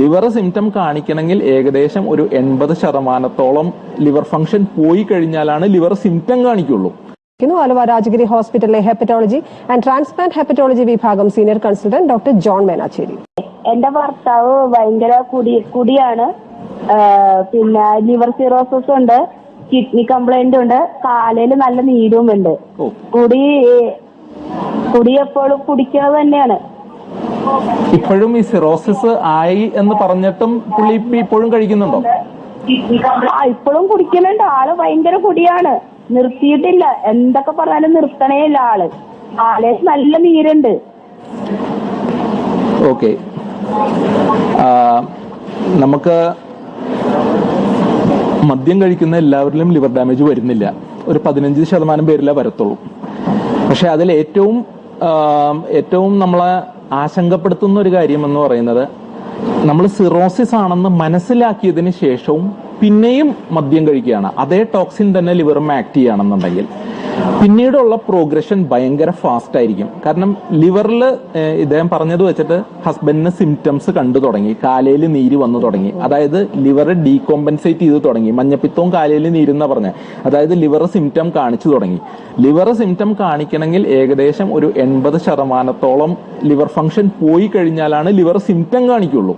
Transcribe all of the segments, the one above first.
Liver symptom കാണിക്കണമെങ്കിൽ ഏകദേശം ഒരു എൺപത് ശതമാനത്തോളം ലിവർ ഫംഗ്ഷൻ പോയി കഴിഞ്ഞാലാണ് ലിവർ സിംറ്റം കാണിക്കുള്ളൂ. ആലുവ രാജഗിരി ഹോസ്പിറ്റലിലെ ഹെപ്പറ്റോളജി ആൻഡ് ട്രാൻസ്പ്ലാന്റ് ഹെപ്പറ്റോളജി വിഭാഗം senior consultant doctor John Menachery. എന്റെ ഭർത്താവ് ഭയങ്കര കുടി കുടിയാണ്. പിന്നെ ലിവർ സിറോസിസ് ഉണ്ട് കിഡ്നി കംപ്ലൈന്റ് ഉണ്ട് കാലയിൽ നല്ല നീരും ഉണ്ട്. കുടി കുടി എപ്പോഴും കുടിക്കുന്നത് തന്നെയാണ്. ഇപ്പോഴും ഈ സിറോസിസ് ആയി എന്ന് പറഞ്ഞിട്ടും പുള്ളി ഇപ്പോഴും കഴിക്കുന്നുണ്ടോ? ആ ഇപ്പോഴും കുടിക്കുന്നുണ്ട്. ആൾ ഭയങ്കര കുടിയാണ്. നിർത്തിയിട്ടില്ല. എന്തൊക്കെ പറഞ്ഞാലും നിർത്തണേ ഇല്ല ആൾ. ആളെ നല്ല നീരുണ്ട്. ഓക്കെ. നമുക്ക് മദ്യം കഴിക്കുന്ന എല്ലാവരിലും ലിവർ ഡാമേജ് വരുന്നില്ല. ഒരു പതിനഞ്ച് ശതമാനം പേരിലേ വരത്തുള്ളൂ. പക്ഷെ അതിൽ ഏറ്റവും ഏറ്റവും നമ്മളെ ആശങ്കപ്പെടുത്തുന്ന ഒരു കാര്യം എന്ന് പറയുന്നത് നമ്മൾ സിറോസിസ് ആണെന്ന് മനസ്സിലാക്കിയതിന് ശേഷവും പിന്നെയും മദ്യം കഴിക്കുകയാണ്. അതേ ടോക്സിൻ തന്നെ ലിവറും ആക്ട് ചെയ്യുകയാണെന്നുണ്ടെങ്കിൽ പിന്നീടുള്ള പ്രോഗ്രഷൻ ഭയങ്കര ഫാസ്റ്റ് ആയിരിക്കും. കാരണം ലിവറിൽ ഇദ്ദേഹം പറഞ്ഞത് വെച്ചിട്ട് ഹസ്ബൻഡിന് സിംറ്റംസ് കണ്ടു തുടങ്ങി. കാലയിൽ നീര് വന്നു തുടങ്ങി. അതായത് ലിവർ ഡീകോമ്പൻസേറ്റ് ചെയ്ത് തുടങ്ങി. മഞ്ഞപ്പിത്തവും കാലയിൽ നീരെന്ന പറഞ്ഞ. അതായത് ലിവർ സിംറ്റം കാണിച്ചു തുടങ്ങി. ലിവർ സിംറ്റം കാണിക്കണമെങ്കിൽ ഏകദേശം ഒരു എൺപത് ശതമാനത്തോളം ലിവർ ഫംഗ്ഷൻ പോയി കഴിഞ്ഞാലാണ് ലിവർ സിംറ്റം കാണിക്കുള്ളൂ.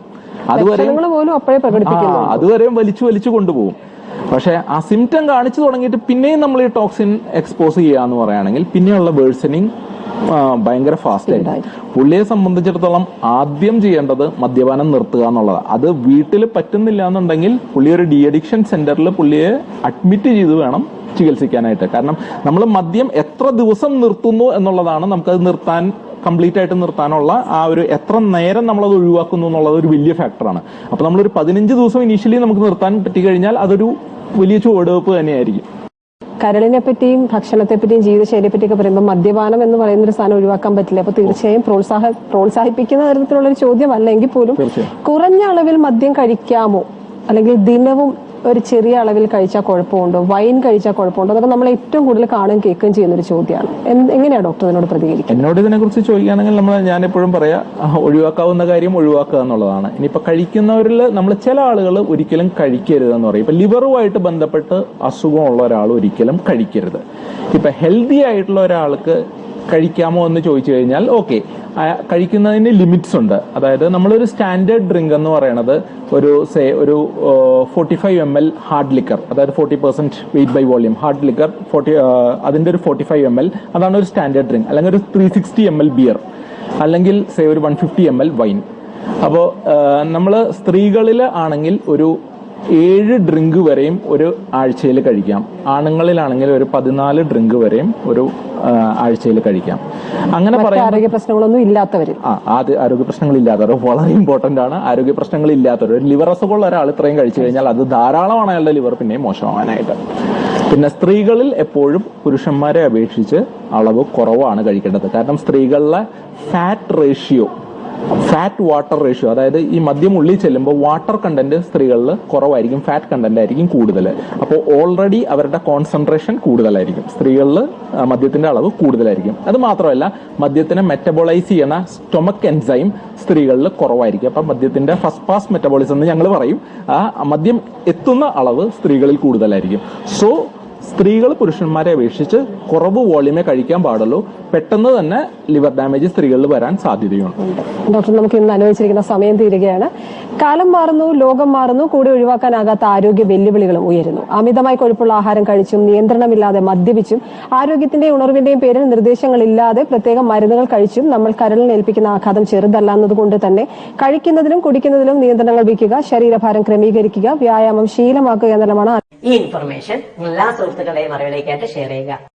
അതുവരെ ലക്ഷണങ്ങൾ പോലും അപ്പോഴേ പ്രകടിപ്പിക്കുന്നു അതുവരെയും വലിച്ചു വലിച്ചു കൊണ്ടുപോകും. പക്ഷെ ആ സിംറ്റം കാണിച്ചു തുടങ്ങിയിട്ട് പിന്നെയും നമ്മൾ ഈ ടോക്സിൻ എക്സ്പോസ് ചെയ്യാന്ന് പറയുകയാണെങ്കിൽ പിന്നെയുള്ള വേഴ്സനിങ് ഭയങ്കര ഫാസ്റ്റ് ആയിട്ട് പുള്ളിയെ സംബന്ധിച്ചിടത്തോളം ആദ്യം ചെയ്യേണ്ടത് മദ്യപാനം നിർത്തുക എന്നുള്ളതാണ്. അത് വീട്ടിൽ പറ്റുന്നില്ല എന്നുണ്ടെങ്കിൽ പുള്ളി ഒരു ഡി അഡിക്ഷൻ സെന്ററിൽ പുള്ളിയെ അഡ്മിറ്റ് ചെയ്ത് വേണം ചികിത്സിക്കാനായിട്ട്. കാരണം നമ്മൾ മദ്യം എത്ര ദിവസം നിർത്തുന്നു എന്നുള്ളതാണ് നമുക്കത് നിർത്താൻ കംപ്ലീറ്റ് ആയിട്ട് നിർത്താനുള്ള ആ ഒരു എത്ര നേരം നമ്മൾ നമ്മളത് ഒഴിവാക്കുന്നു എന്നുള്ളത് ഒരു വലിയ ഫാക്ടറാണ് അപ്പൊ നമ്മളൊരു പതിനഞ്ച് ദിവസം ഇനീഷ്യലി നമുക്ക് നിർത്താൻ പറ്റി കഴിഞ്ഞാൽ അതൊരു വലിയ ചുവടുവെപ്പ് തന്നെയായിരിക്കും. കരളിനെ പറ്റിയും ഭക്ഷണത്തെ പറ്റിയും ജീവിതശൈലിയെ പറ്റിയൊക്കെ പറയുമ്പോൾ മദ്യപാനം എന്ന് പറയുന്ന ഒരു സാധനം ഒഴിവാക്കാൻ പറ്റില്ല. അപ്പൊ തീർച്ചയായും പ്രോത്സാഹ പ്രോത്സാഹിപ്പിക്കുന്ന തരത്തിലുള്ള ഒരു ചോദ്യം അല്ലെങ്കിൽ പോലും കുറഞ്ഞ അളവിൽ മദ്യം കഴിക്കാമോ? അല്ലെങ്കിൽ ദിനവും ഒരു ചെറിയ അളവിൽ കഴിച്ചാൽ കുഴപ്പമുണ്ടോ? വൈൻ കഴിച്ചാൽ കുഴപ്പമുണ്ടോ? അതൊക്കെ നമ്മൾ ഏറ്റവും കൂടുതൽ കാണുകയും കേൾക്കുകയും ചെയ്യുന്ന ഒരു ചോദ്യമാണ്. എങ്ങനെയാണ് ഡോക്ടർ ഇതിനോട് പ്രതികരിക്കുക എന്നോട് ഇതിനെക്കുറിച്ച് ചോദിക്കുകയാണെങ്കിൽ നമ്മൾ ഞാൻ എപ്പോഴും പറയാ ഒഴിവാക്കാവുന്ന കാര്യം ഒഴിവാക്കുക എന്നുള്ളതാണ്. ഇനിയിപ്പോൾ കഴിക്കുന്നവരിൽ നമ്മൾ ചില ആളുകൾ ഒരിക്കലും കഴിക്കരുത് എന്ന് പറയും. ഇപ്പൊ ലിവറുമായിട്ട് ബന്ധപ്പെട്ട് അസുഖമുള്ള ഒരാൾ ഒരിക്കലും കഴിക്കരുത്. ഇപ്പൊ ഹെൽത്തി ആയിട്ടുള്ള ഒരാൾക്ക് കഴിക്കാമോ എന്ന് ചോദിച്ചു കഴിഞ്ഞാൽ ഓക്കെ. കഴിക്കുന്നതിന് ലിമിറ്റ്സ് ഉണ്ട്. അതായത് നമ്മളൊരു സ്റ്റാൻഡേർഡ് ഡ്രിങ്ക് എന്ന് പറയുന്നത് ഒരു സേ ഒരു forty five M L hard liquor അതായത് forty percent weight by volume hard liquor forty അതിന്റെ ഒരു ഫോർട്ടി ഫൈവ് എം എൽ അതാണ് ഒരു സ്റ്റാൻഡേർഡ് ഡ്രിങ്ക്. അല്ലെങ്കിൽ ഒരു three sixty M L beer അല്ലെങ്കിൽ സേ ഒരു one fifty M L wine അപ്പോൾ നമ്മൾ സ്ത്രീകളിൽ ആണെങ്കിൽ ഒരു ഏഴ് ഡ്രിങ്ക് വരെയും ഒരു ആഴ്ചയിൽ കഴിക്കാം. ആണുങ്ങളിലാണെങ്കിൽ ഒരു പതിനാല് ഡ്രിങ്ക് വരെയും ഒരു ആഴ്ചയിൽ കഴിക്കാം. അങ്ങനെ പറയാം ആരോഗ്യ പ്രശ്നങ്ങളൊന്നും ഇല്ലാത്തവർ. ആ ആദ്യ ആരോഗ്യ പ്രശ്നങ്ങൾ ഇല്ലാത്തവർ വളരെ ഇമ്പോർട്ടന്റ് ആണ്. ആരോഗ്യ പ്രശ്നങ്ങൾ ഇല്ലാത്തവർ ലിവർ അസുഖമുള്ള ഒരാൾ ഇത്രയും കഴിച്ചു കഴിഞ്ഞാൽ അത് ധാരാളമാണ് അയാളുടെ ലിവർ പിന്നെ മോശമാവാനായിട്ട് പിന്നെ സ്ത്രീകളിൽ എപ്പോഴും പുരുഷന്മാരെ അപേക്ഷിച്ച് അളവ് കുറവാണ് കഴിക്കേണ്ടത്. കാരണം സ്ത്രീകളിലെ fat ratio fat water ratio അതായത് ഈ മദ്യം ഉള്ളിൽ ചെല്ലുമ്പോൾ വാട്ടർ കണ്ടന്റ് സ്ത്രീകളിൽ കുറവായിരിക്കും ഫാറ്റ് കണ്ടന്റ് ആയിരിക്കും കൂടുതൽ. അപ്പോൾ ഓൾറെഡി അവരുടെ കോൺസെൻട്രേഷൻ കൂടുതലായിരിക്കും. സ്ത്രീകളിൽ മദ്യത്തിന്റെ അളവ് കൂടുതലായിരിക്കും. അത് മാത്രമല്ല മദ്യത്തിനെ മെറ്റബോളൈസ് ചെയ്യുന്ന സ്റ്റൊമക് എൻസൈം സ്ത്രീകളിൽ കുറവായിരിക്കും. അപ്പം മദ്യത്തിന്റെ ഫസ്റ്റ് പാസ് മെറ്റബോളിസം എന്ന് ഞങ്ങൾ പറയും. ആ മദ്യം എത്തുന്ന അളവ് സ്ത്രീകളിൽ കൂടുതലായിരിക്കും. സോ സ്ത്രീകൾ പുരുഷന്മാരെ അപേക്ഷിച്ച് കുറവ് വോളിയമേ കഴിക്കാൻ പാടുള്ളൂ. പെട്ടെന്ന് തന്നെ ലിവർ ഡാമേജ് സ്ത്രീകളിൽ വരാൻ സാധ്യതയുണ്ട്. ഡോക്ടർ നമുക്ക് ഇന്ന് അനുവദിച്ചിരിക്കുന്ന സമയം തീരുകയാണ്. കാലം മാറുന്നു ലോകം മാറുന്നു കൂടെ ഒഴിവാക്കാനാകാത്ത ആരോഗ്യ വെല്ലുവിളികളും ഉയരുന്നു. അമിതമായി കൊഴുപ്പുള്ള ആഹാരം കഴിച്ചും നിയന്ത്രണമില്ലാതെ മദ്യപിച്ചും ആരോഗ്യത്തിന്റെ ഉണർവിന്റെയും പേരിൽ നിർദ്ദേശങ്ങളില്ലാതെ പ്രത്യേകം മരുന്നുകൾ കഴിച്ചും നമ്മൾ കരളിന് ഏൽപ്പിക്കുന്ന ആഘാതം ചെറുതല്ല എന്നതുകൊണ്ട് തന്നെ കഴിക്കുന്നതിലും കുടിക്കുന്നതിലും നിയന്ത്രണങ്ങൾ വയ്ക്കുക ശരീരഭാരം ക്രമീകരിക്കുക വ്യായാമം ശീലമാക്കുക എന്നതാണ് ഈ ഇൻഫർമേഷൻ എല്ലാ സുഹൃത്തുക്കളുടെയും അറിവിലേക്കായിട്ട് ഷെയർ ചെയ്യുക.